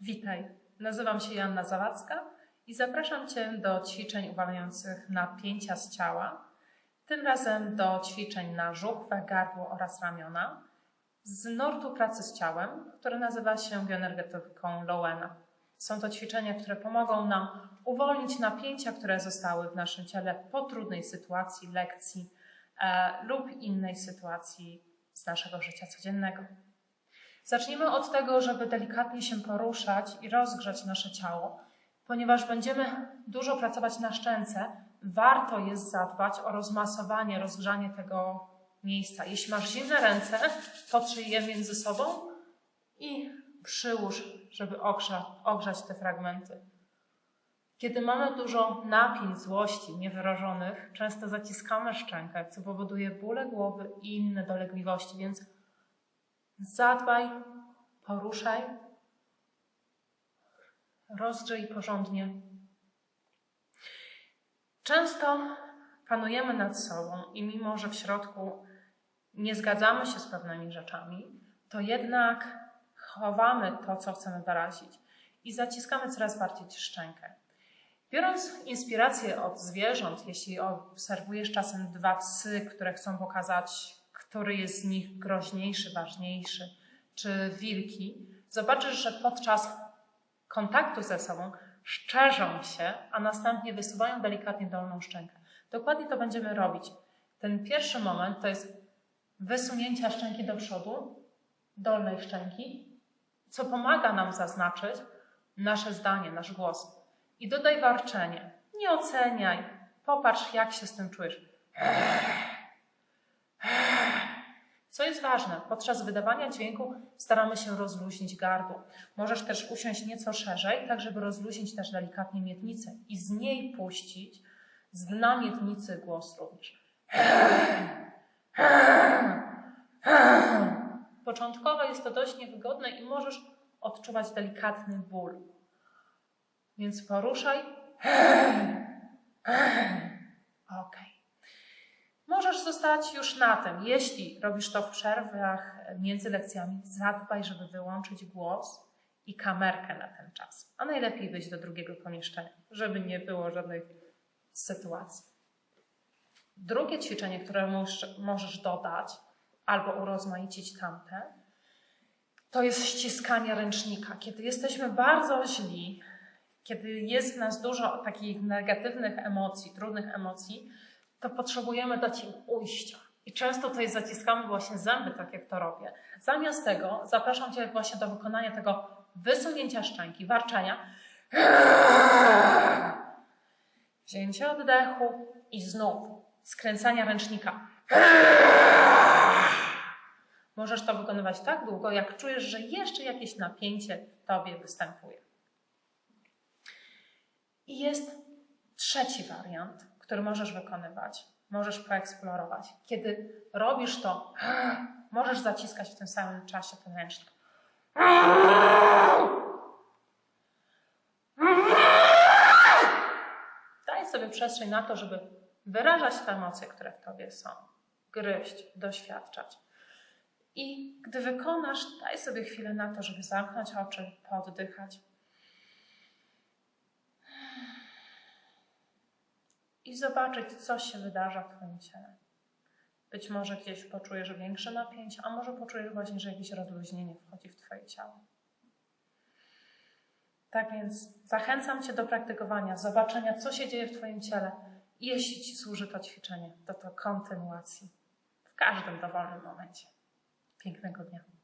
Witaj, nazywam się Joanna Zawadzka i zapraszam Cię do ćwiczeń uwalniających napięcia z ciała. Tym razem do ćwiczeń na żuchwę, gardło oraz ramiona z nurtu pracy z ciałem, który nazywa się bioenergetyką Lowena. Są to ćwiczenia, które pomogą nam uwolnić napięcia, które zostały w naszym ciele po trudnej sytuacji, lekcji e, lub innej sytuacji z naszego życia codziennego. Zacznijmy od tego, żeby delikatnie się poruszać i rozgrzać nasze ciało, ponieważ będziemy dużo pracować na szczęce. Warto jest zadbać o rozmasowanie, rozgrzanie tego miejsca. Jeśli masz zimne ręce, potrzyj je między sobą i przyłóż, żeby ogrzać, te fragmenty. Kiedy mamy dużo napięć, złości niewyrażonych, często zaciskamy szczękę, co powoduje bóle głowy i inne dolegliwości, więc zadbaj, poruszaj, rozgrzej porządnie. Często panujemy nad sobą i mimo, że w środku nie zgadzamy się z pewnymi rzeczami, to jednak chowamy to, co chcemy wyrazić i zaciskamy coraz bardziej szczękę. Biorąc inspirację od zwierząt, jeśli obserwujesz czasem dwa psy, które chcą pokazać, który jest z nich groźniejszy, ważniejszy, czy wilki, zobaczysz, że podczas kontaktu ze sobą szczerzą się, a następnie wysuwają delikatnie dolną szczękę. Dokładnie to będziemy robić. Ten pierwszy moment to jest wysunięcia szczęki do przodu, dolnej szczęki, co pomaga nam zaznaczyć nasze zdanie, nasz głos. I dodaj warczenie. Nie oceniaj. Popatrz, jak się z tym czujesz. Co jest ważne, podczas wydawania dźwięku staramy się rozluźnić gardło. Możesz też usiąść nieco szerzej, tak żeby rozluźnić też delikatnie miednicę i z niej puścić z dna miednicy głos również. Początkowo jest to dość niewygodne i możesz odczuwać delikatny ból. Więc poruszaj. Ok. Możesz zostać już na tym. Jeśli robisz to w przerwach między lekcjami, zadbaj, żeby wyłączyć głos i kamerkę na ten czas. A najlepiej wyjść do drugiego pomieszczenia, żeby nie było żadnych sytuacji. Drugie ćwiczenie, które możesz dodać albo urozmaicić tamte, to jest ściskanie ręcznika. Kiedy jesteśmy bardzo źli, kiedy jest w nas dużo takich negatywnych emocji, trudnych emocji, to potrzebujemy dać im ujścia. I często tutaj zaciskamy właśnie zęby, tak jak to robię. Zamiast tego zapraszam Cię właśnie do wykonania tego wysunięcia szczęki, warczenia. Wzięcie oddechu i znów skręcania ręcznika. Możesz to wykonywać tak długo, jak czujesz, że jeszcze jakieś napięcie Tobie występuje. I jest trzeci wariant, który możesz wykonywać, możesz poeksplorować. Kiedy robisz to, możesz zaciskać w tym samym czasie ten ręcznik. Daj sobie przestrzeń na to, żeby wyrażać te emocje, które w tobie są, gryźć, doświadczać. I gdy wykonasz, daj sobie chwilę na to, żeby zamknąć oczy, poddychać. I zobaczyć, co się wydarza w Twoim ciele. Być może gdzieś poczujesz większe napięcie, a może poczujesz właśnie, że jakieś rozluźnienie wchodzi w Twoje ciało. Tak więc zachęcam Cię do praktykowania, zobaczenia, co się dzieje w Twoim ciele. Jeśli Ci służy to ćwiczenie, to to kontynuacji w każdym dowolnym momencie. Pięknego dnia.